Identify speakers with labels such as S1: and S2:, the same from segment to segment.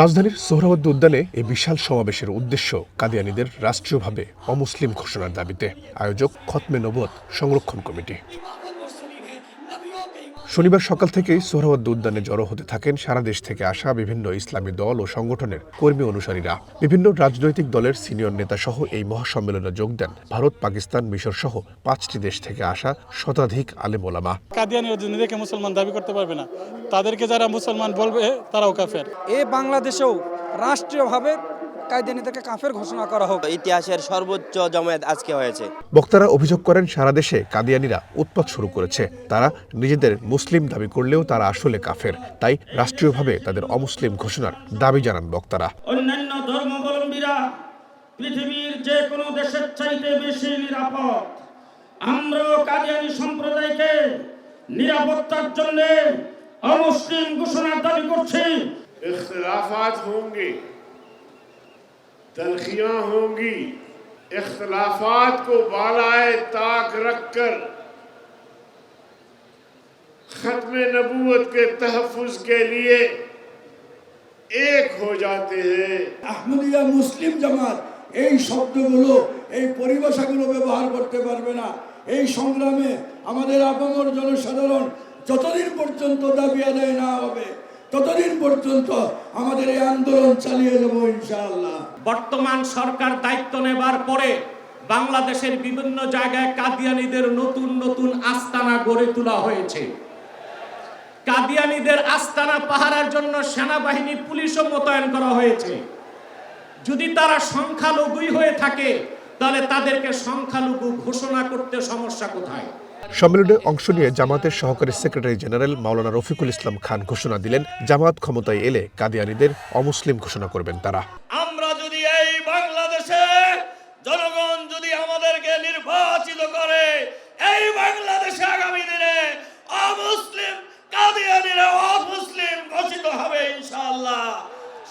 S1: রাজধানীর সোহরাওয়ার্দী উদ্যানে এই বিশাল সমাবেশের উদ্দেশ্য কাদিয়ানিদের রাষ্ট্রীয়ভাবে অমুসলিম ঘোষণার দাবিতে। আয়োজক খতমে নবত সংরক্ষণ কমিটি। শনিবার সকাল থেকেই সোহরাওয়ার্দী উদ্যানে জড়ো হতে থাকেন সারা দেশ থেকে আসা বিভিন্ন ইসলামী দল ও সংগঠনের কর্মী অনুসারীরা। বিভিন্ন রাজনৈতিক দলের সিনিয়র নেতা সহ এই মহাসম্মেলনে যোগ দেন ভারত পাকিস্তান মিশর সহ পাঁচটি দেশ থেকে আসা শতাধিক আলেম ওলামা।
S2: কাদিয়ানিরা নিজেকে মুসলমান দাবি করতে পারবে না। তাদেরকে যারা মুসলমান বলবে তারাও কাফের।
S3: এ বাংলাদেশেও রাষ্ট্রীয়ভাবে কায়দানিদেরকে কাফের ঘোষণা করা হোক।
S4: ইতিহাসের সর্বোচ্চ জমায়েত আজকে হয়েছে।
S1: বক্তারা অভিযোগ করেন সারা দেশে কাদিয়ানিরা উৎপাত শুরু করেছে। তারা নিজেদের মুসলিম দাবি করলেও তারা আসলে কাফের। তাই রাষ্ট্রীয়ভাবে তাদের অমুসলিম ঘোষণার দাবি জানান বক্তারা।
S5: অন্যান্য ধর্মাবলম্বীরা পৃথিবীর যে কোনো দেশের চাইতে বেশি নিরাপদ। আমরাও কাদিয়ানি সম্প্রদায়কে নিরাপত্তার জন্য অমুসলিম ঘোষণার দাবি করছি।
S6: ইখতিলাফাত হোঙ্গে तलखियां होंगी इख्तलाफात को बालाए ताक रखकर खत्म नबूवत के तहफ़ुज़ के लिए एक हो जाते हैं
S7: আহমদিয়া মুসলিম জামাত এই শব্দগুলো এই পরিভাষাগুলো ব্যবহার করতে পারবে না এই সংগ্রামে আমাদের আপামর জনসাধারণ যতদিন পর্যন্ত দাবি আদায় না হবে ততদিন পর্যন্ত আমাদের এই আন্দোলন চালিয়ে যাব ইনশাআল্লাহ।
S5: বর্তমান সরকার দায়িত্ব নেবার পরে বাংলাদেশের বিভিন্ন জায়গায় কাদিয়ানিদের নতুন নতুন আস্তানা গড়ে তোলা হয়েছে। কাদিয়ানিদের আস্তানা পাহারার জন্য সেনাবাহিনী, পুলিশও মোতায়েন করা হয়েছে। যদি তারা সংখ্যালঘুই হয়ে থাকে, তাহলে তাদেরকে সংখ্যালঘু ঘোষণা করতে সমস্যা কোথায়?
S1: সম্মেলনে অংশ নিয়ে জামাতের সহকারী সেক্রেটারি জেনারেল মাওলানা রফিকুল ইসলাম খান ঘোষণা দিলেন জামাত ক্ষমতায় এলে কাদিয়ানিদের অমুসলিম ঘোষণা করবেন তারা।
S5: আমরা যদি এই বাংলাদেশে জনগণ যদি আমাদেরকে নির্বাচিত করে, এই বাংলাদেশে আগামী দিনে অমুসলিম কাদিয়ানিরা অমুসলিম ঘোষিত হবে ইনশাআল্লাহ।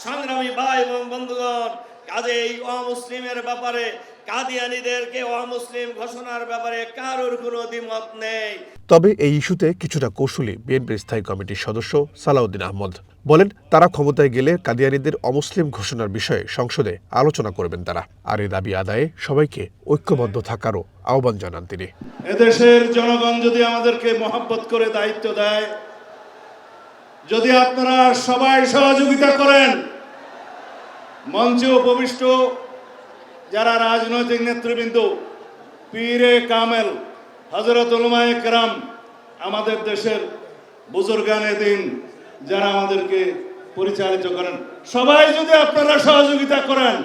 S5: সংগ্রামী ভাই এবং বন্ধুগণ কাজে এই অমুসলিমের ব্যাপারে কাদিয়ানিদেরকে অমুসলিম ঘোষণার ব্যাপারে কারোর কোনো দ্বিমত নেই।
S1: তবে এই ইস্যুতে কিছুটা কৌশলী বিএনপির স্থায়ী কমিটির সদস্য সালাউদ্দিন আহমদ বলেন তারা ক্ষমতায় গেলে কাদিয়ানিদের অমুসলিম ঘোষণার বিষয়ে সংসদে আলোচনা করবেন তারা। আর এই দাবি আদায়ে সবাইকে ঐক্যবদ্ধ থাকারও আহ্বান জানান তিনি।
S8: এদেশের জনগণ যদি আমাদেরকে মহাব্বত করে দায়িত্ব দেয় যদি আপনারা সবাই সহযোগিতা করেন মঞ্চে উপবিষ্ট যারা রাজনৈতিক নেতৃবৃন্দ, পীরে কামেল হজরত উলমায়ে কেরাম আমাদের দেশের বুজুর্গানে দিন, যারা আমাদেরকে পরিচালিত করেন। সবাই যদি আপনারা সহযোগিতা করেন,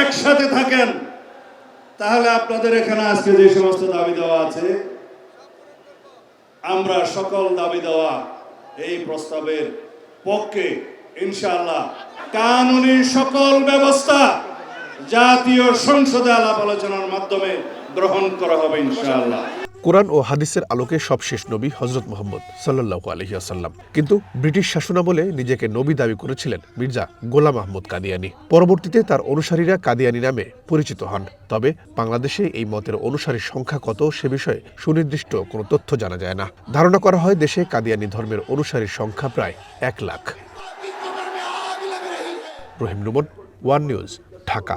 S8: একসাথে থাকেন, তাহলে আপনাদের এখানে আজকে যে সমস্ত দাবি দেওয়া আছে, আমরা সকল দাবি দেওয়া এই প্রস্তাবের পক্ষে, ইনশাআল্লাহ কানুনি সকল ব্যবস্থা জাতীয় সংসদে আলাপ আলোচনার মাধ্যমে গ্রহণ করা হবে ইনশাআল্লাহ।
S1: কোরআন ও হাদিসের আলোকে সবশেষ নবী হজরত মোহাম্মদ সাল্লাহু আলহিয়াসাল্লাম কিন্তু ব্রিটিশ শাসনামলে নিজেকে নবী দাবি করেছিলেন মির্জা গোলাম আহমদ কাদিয়ানি। পরবর্তীতে তার অনুসারীরা কাদিয়ানি নামে পরিচিত হন। তবে বাংলাদেশে এই মতের অনুসারীর সংখ্যা কত সে বিষয়ে সুনির্দিষ্ট কোনো তথ্য জানা যায় না। ধারণা করা হয় দেশে কাদিয়ানি ধর্মের অনুসারীর সংখ্যা প্রায় এক lakh. Rahim Ruman one news. Dhaka.